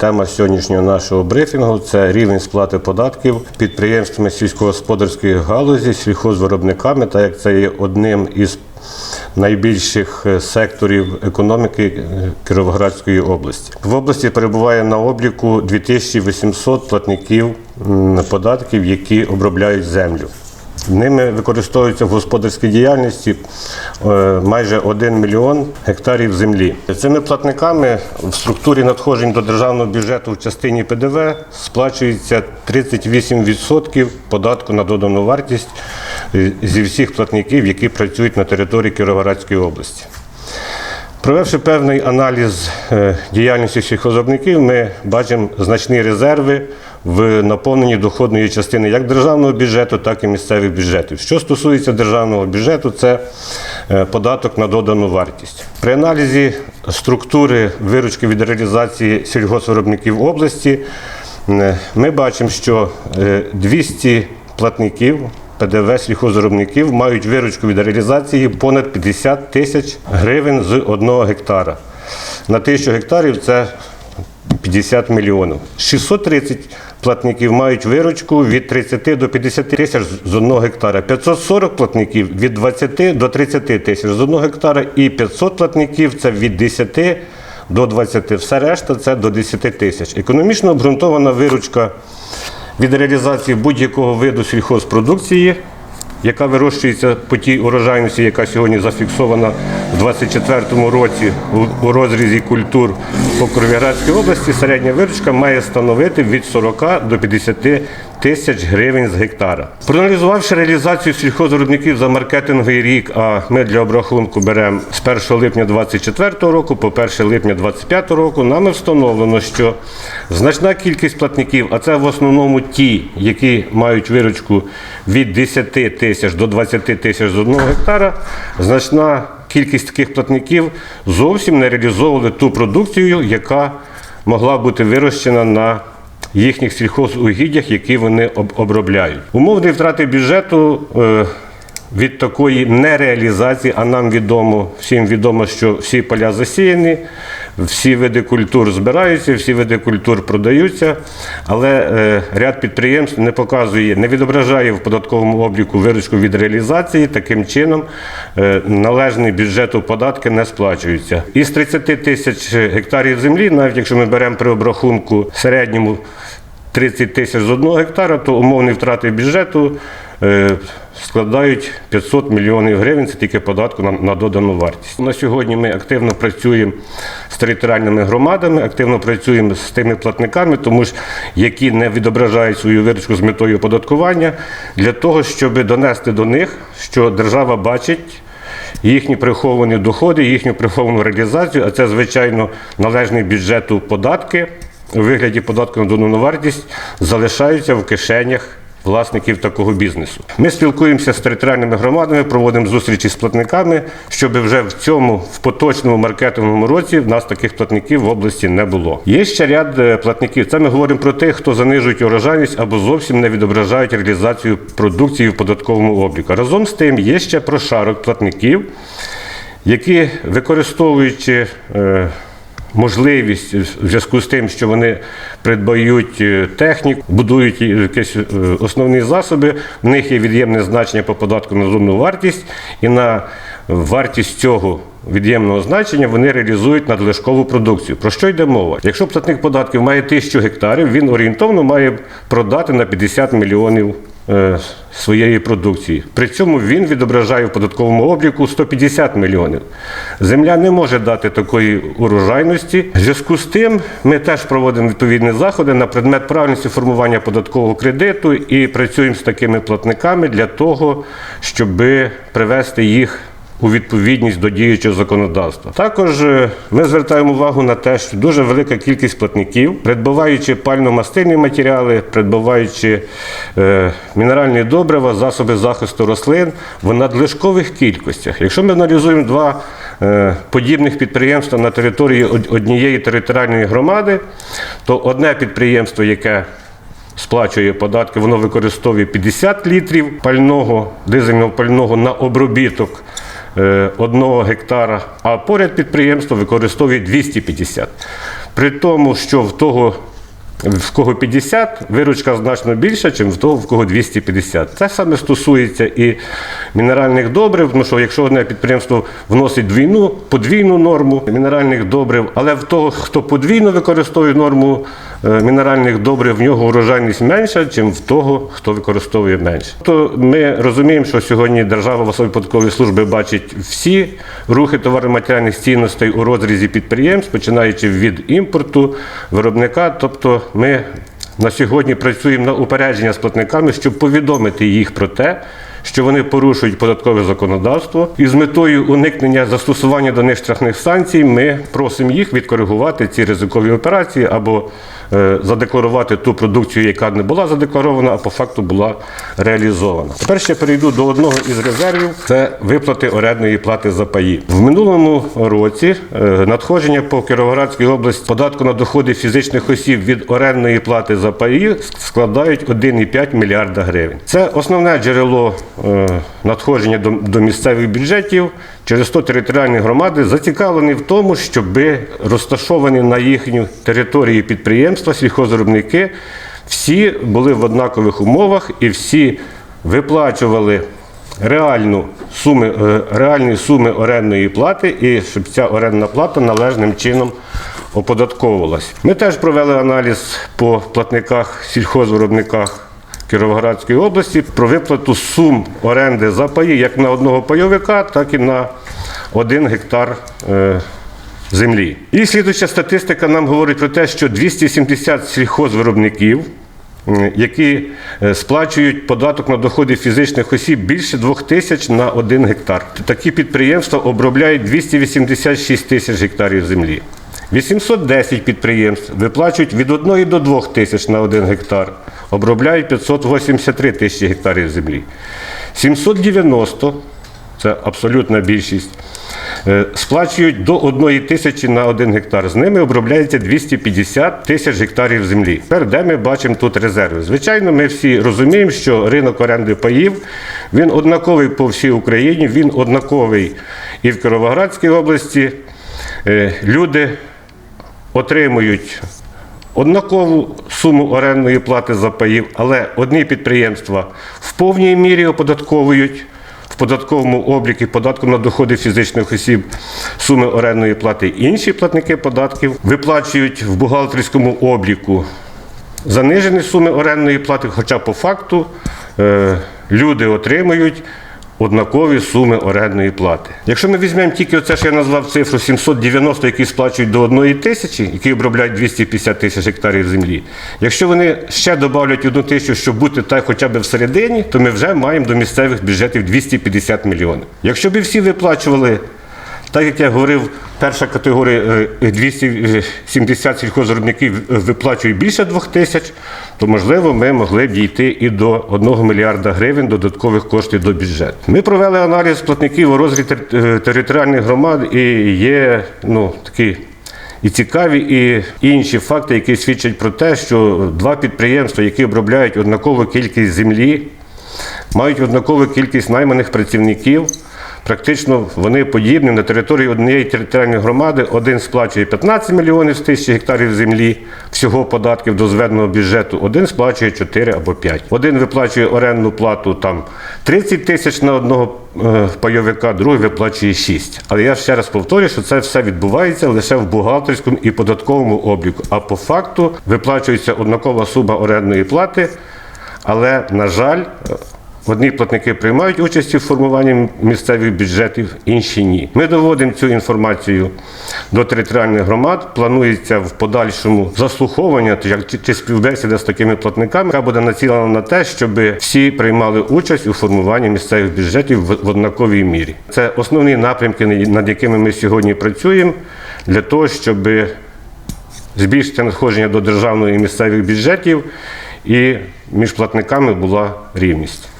Тема сьогоднішнього нашого брифінгу це рівень сплати податків підприємствами сільськогосподарської галузі, сільхозвиробниками, та як це є одним із найбільших е, секторів економіки е, Кіровоградської області. В області перебуває на обліку 2800 платників податків, які обробляють землю. Ними використовується в господарській діяльності е, майже 1 мільйон гектарів землі. Цими платниками в структурі надходжень до державного бюджету в частині ПДВ сплачується 38% податку на додану вартість е, зі всіх платників, які працюють на території Кіровоградської області. Провівши певний аналіз е, діяльності сільхозробників, ми бачимо значні резерви в наповненні доходної частини як державного бюджету, так і місцевих бюджетів. Що стосується державного бюджету, це е, податок на додану вартість. При аналізі структури виручки від реалізації сільгоспвиробників області е, ми бачимо, що е, 200 платників ПДВ сільхозробників мають виручку від реалізації понад 50 тисяч гривень з одного гектара. На тисячу гектарів це 50 мільйонів. 630 платників мають виручку від 30 до 50 тисяч з одного гектара. 540 платників від 20 до 30 тисяч з одного гектара. І 500 платників це від 10 до 20. Все решта це до 10 тисяч. Економічно обґрунтована виручка від реалізації будь-якого виду сільхозпродукції, яка вирощується по тій урожайності, яка сьогодні зафіксована в 2024 році у- у розрізі культур по Кровіградській області, середня виручка має становити від 40 до 50 тисяч гривень з гектара. Проаналізувавши реалізацію сільхозвиробників за маркетинговий рік, а ми для обрахунку беремо з 1 липня 2024 року по 1 липня 2025 року, нами встановлено, що значна кількість платників, а це в основному ті, які мають виручку від 10 тисяч до 20 тисяч з одного гектара, значна кількість таких платників зовсім не реалізовували ту продукцію, яка могла бути вирощена на їхніх сільхозугіддях, які вони обробляють. Умовні втрати бюджету е, від такої нереалізації, а нам відомо, всім відомо, що всі поля засіяні, всі види культур збираються, всі види культур продаються, але е, ряд підприємств не показує, не відображає в податковому обліку виручку від реалізації. Таким чином е, належний бюджету податки не сплачуються. Із 30 тисяч гектарів землі, навіть якщо ми беремо при обрахунку середньому 30 тисяч з одного гектара, то умовні втрати бюджету складають 500 мільйонів гривень. Це тільки податку на, на додану вартість. На сьогодні ми активно працюємо з територіальними громадами, активно працюємо з тими платниками, тому ж які не відображають свою виручку з метою оподаткування, для того, щоб донести до них, що держава бачить їхні приховані доходи, їхню приховану реалізацію, а це, звичайно, належний бюджету податки у вигляді податку на додану вартість залишаються в кишенях. Власників такого бізнесу. Ми спілкуємося з територіальними громадами, проводимо зустрічі з платниками, щоб вже в цьому в поточному маркетинговому році в нас таких платників в області не було. Є ще ряд е, платників. Це ми говоримо про тих, хто занижують урожайність або зовсім не відображають реалізацію продукції в податковому обліку. Разом з тим є ще прошарок платників, які використовуючи е, можливість в зв'язку з тим, що вони придбають е, техніку, будують якісь е, основні засоби, в них є від'ємне значення по податку на додану вартість, і на вартість цього від'ємного значення вони реалізують надлишкову продукцію. Про що йде мова? Якщо платник податків має тисячу гектарів, він орієнтовно має продати на 50 мільйонів своєї продукції. При цьому він відображає в податковому обліку 150 мільйонів. Земля не може дати такої урожайності. В зв'язку з тим ми теж проводимо відповідні заходи на предмет правильності формування податкового кредиту і працюємо з такими платниками для того, щоб привести їх у відповідність до діючого законодавства. Також е, ми звертаємо увагу на те, що дуже велика кількість платників, придбаваючи пально-мастильні матеріали, придбаваючи е, мінеральні добрива, засоби захисту рослин в надлишкових кількостях. Якщо ми аналізуємо два е, подібних підприємства на території однієї територіальної громади, то одне підприємство, яке сплачує податки, воно використовує 50 літрів пального, дизельного пального на обробіток е, одного гектара, а поряд підприємство використовує 250. При тому, що в того, в кого 50, виручка значно більша, ніж в того, в кого 250. Це саме стосується і мінеральних добрив, тому що якщо одне підприємство вносить двійну, подвійну норму мінеральних добрив, але в того, хто подвійно використовує норму е, мінеральних добрив, в нього урожайність менша, ніж в того, хто використовує менше. То ми розуміємо, що сьогодні держава в особі податкової служби бачить всі рухи товаро-матеріальних цінностей у розрізі підприємств, починаючи від імпорту, виробника. Тобто ми на сьогодні працюємо на упередження з платниками, щоб повідомити їх про те, що вони порушують податкове законодавство, і з метою уникнення застосування до них штрафних санкцій ми просимо їх відкоригувати ці ризикові операції або е, задекларувати ту продукцію, яка не була задекларована, а по факту була реалізована. Тепер ще перейду до одного із резервів: це виплати орендної плати за паї. В минулому році е, надходження по Кіровоградській області податку на доходи фізичних осіб від орендної плати за паї складають 1,5 мільярда гривень. Це основне джерело надходження до, до місцевих бюджетів. Через то територіальні громади зацікавлені в тому, щоб розташовані на їхній території підприємства, сільхозвиробники, всі були в однакових умовах і всі виплачували реальну суми, е, реальні суми орендної плати, і щоб ця орендна плата належним чином оподатковувалась. Ми теж провели аналіз по платниках, сільхозвиробниках Кіровоградської області про виплату сум оренди за паї як на одного пайовика, так і на один гектар. е, Землі. І слідуюча статистика нам говорить про те, що 270 сільхозвиробників, які е, сплачують податок на доходи фізичних осіб більше 2 тисяч на 1 гектар. Такі підприємства обробляють 286 тисяч гектарів землі. 810 підприємств виплачують від 1 до 2 тисяч на 1 гектар, обробляють 583 тисячі гектарів землі. 790 це абсолютна більшість. е, Сплачують до 1 тисячі на 1 гектар. З ними обробляється 250 тисяч гектарів землі. Тепер де ми бачимо тут резерви? Звичайно, ми всі розуміємо, що ринок оренди паїв він однаковий по всій Україні, він однаковий і в Кіровоградській області. Е, Люди отримують однакову суму орендної плати за паїв, але одні підприємства в повній мірі оподатковують в податковому обліку податком на доходи фізичних осіб суми орендної плати. Інші платники податків виплачують в бухгалтерському обліку занижені суми орендної плати, хоча по факту е, люди отримують однакові суми орендної плати. Якщо ми візьмемо тільки оце, що я назвав цифру 790, які сплачують до 1 тисячі, які обробляють 250 тисяч гектарів землі, якщо вони ще додавлять одну тисячу, щоб бути так хоча б всередині, то ми вже маємо до місцевих бюджетів 250 мільйонів. Якщо б всі виплачували так як я говорив, перша категорія е, 270 сільхозробників виплачують більше 2 тисяч, то можливо ми могли б дійти і до 1 мільярда гривень додаткових коштів до бюджету. Ми провели аналіз платників у розрізі е, територіальних громад і є ну, такі і цікаві, і інші факти, які свідчать про те, що два підприємства, які обробляють однакову кількість землі, мають однакову кількість найманих працівників. Практично вони подібні на території однієї територіальної громади. Один сплачує 15 мільйонів з тисячі гектарів землі всього податків до зведеного бюджету, один сплачує 4 або 5. Один виплачує орендну плату там 30 тисяч на одного е, пайовика, другий виплачує 6. Але я ще раз повторюю, що це все відбувається лише в бухгалтерському і податковому обліку. А по факту виплачується однакова сума орендної плати. Але, на жаль, одні платники приймають участь у формуванні місцевих бюджетів, інші ні. Ми доводимо цю інформацію до територіальних громад. Планується в подальшому заслуховування чи, співбесіда з такими платниками, яка буде націлена на те, щоб всі приймали участь у формуванні місцевих бюджетів в однаковій мірі. Це основні напрямки, над якими ми сьогодні працюємо, для того, щоб збільшити надходження до державної і місцевих бюджетів, і між платниками була рівність.